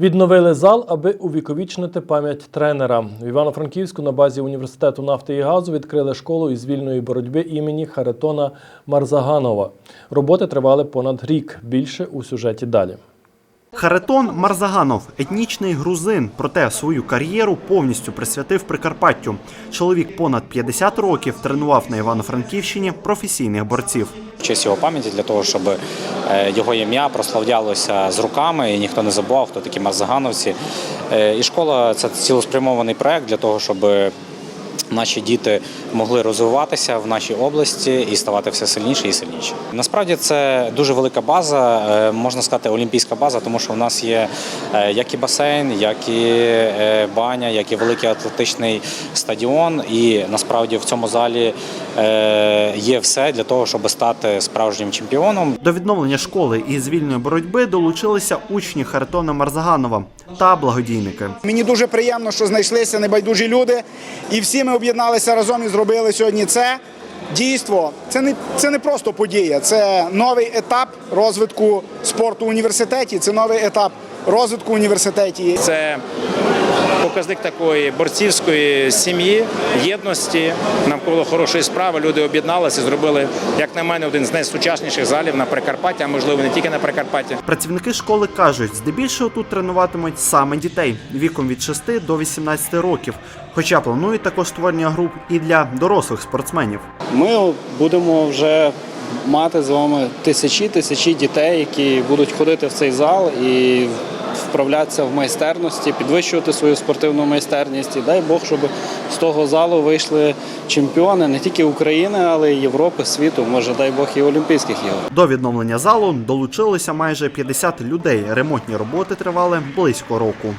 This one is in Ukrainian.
Відновили зал, аби увіковічнити пам'ять тренера. В Івано-Франківську на базі університету нафти і газу відкрили школу із вільної боротьби імені Харитона Марзаганова. Роботи тривали понад рік. Більше у сюжеті далі. Харитон Марзаганов етнічний грузин, проте свою кар'єру повністю присвятив Прикарпаттю. Чоловік понад 50 років тренував на Івано-Франківщині професійних борців. В честь його пам'яті для того, щоб е, його ім'я прославлялося з руками і ніхто не забував, хто такі марзагановці. Е, І школа це цілеспрямований проект для того, щоб наші діти могли розвиватися в нашій області і ставати все сильніше і сильніше. Насправді це дуже велика база, е, можна сказати, олімпійська база, тому що в нас є е, як і басейн, як і е, баня, як і великий атлетичний стадіон. І насправді в цьому залі є все для того, щоб стати справжнім чемпіоном. До відновлення школи із вільної боротьби долучилися учні Харитона Марзаганова та благодійники. Мені дуже приємно, що знайшлися небайдужі люди, і всі ми об'єдналися разом і зробили сьогодні це. Дійство це не це не просто подія, це новий етап розвитку спорту в університеті. Це новий етап розвитку в університеті. Це показник такої борцівської сім'ї, єдності навколо хорошої справи. Люди об'єдналися, зробили, як на мене, один з найсучасніших залів на Прикарпатті, а можливо не тільки на Прикарпатті. Працівники школи кажуть, здебільшого тут тренуватимуть саме дітей віком від 6 до 18 років. Хоча планують також створення груп і для дорослих спортсменів. Ми будемо вже мати з вами тисячі тисячі дітей, які будуть ходити в цей зал і вправлятися в майстерності, підвищувати свою спортивну майстерність. І дай Бог, щоб з того залу вийшли чемпіони не тільки України, але й Європи, світу, може, дай Бог, і Олімпійських ігор. До відновлення залу долучилося майже 50 людей. Ремонтні роботи тривали близько року.